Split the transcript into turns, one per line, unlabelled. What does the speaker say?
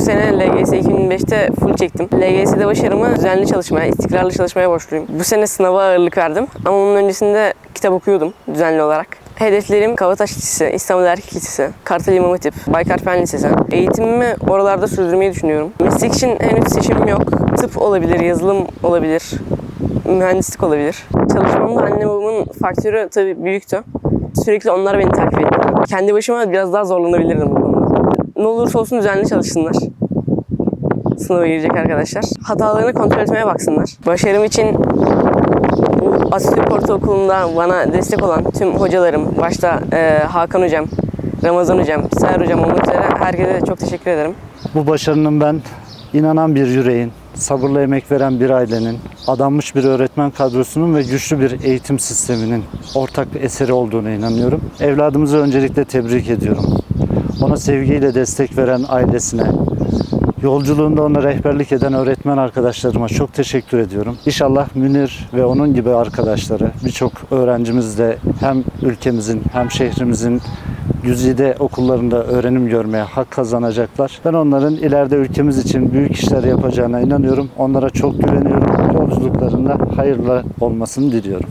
Bu sene LGS 2005'te full çektim. LGS'de başarımı düzenli çalışmaya, istikrarlı çalışmaya borçluyum. Bu sene sınava ağırlık verdim ama onun öncesinde kitap okuyordum düzenli olarak. Hedeflerim Kavataş Lisesi, İstanbul Erkek Lisesi, Kartal İmam Hatip, Baykar Fen Lisesi. Eğitimimi oralarda sürdürmeyi düşünüyorum. Meslek için henüz seçimim yok. Tıp olabilir, yazılım olabilir, mühendislik olabilir. Çalışmamda anne babamın faktörü tabii büyüktü. Sürekli onlar beni takip etti. Kendi başıma biraz daha zorlanabilirdim. Ne olursa olsun düzenli çalışsınlar. Sınava girecek arkadaşlar. Hatalarını kontrol etmeye baksınlar. Başarım için Atatürk Ortaokulu'nda bana destek olan tüm hocalarım, başta e, Hakan Hocam, Ramazan Hocam, Seher Hocam olmak üzere herkese çok teşekkür ederim.
Bu başarının ben inanan bir yüreğin, sabırla emek veren bir ailenin, adanmış bir öğretmen kadrosunun ve güçlü bir eğitim sisteminin ortak eseri olduğuna inanıyorum. Evladımızı öncelikle tebrik ediyorum. Ona sevgiyle destek veren ailesine, yolculuğunda ona rehberlik eden öğretmen arkadaşlarıma çok teşekkür ediyorum. İnşallah Münir ve onun gibi arkadaşları, birçok öğrencimiz de hem ülkemizin hem şehrimizin güzide okullarında öğrenim görmeye hak kazanacaklar. Ben onların ileride ülkemiz için büyük işler yapacağına inanıyorum. Onlara çok güveniyorum. Yolculuklarında hayırlı olmasını diliyorum.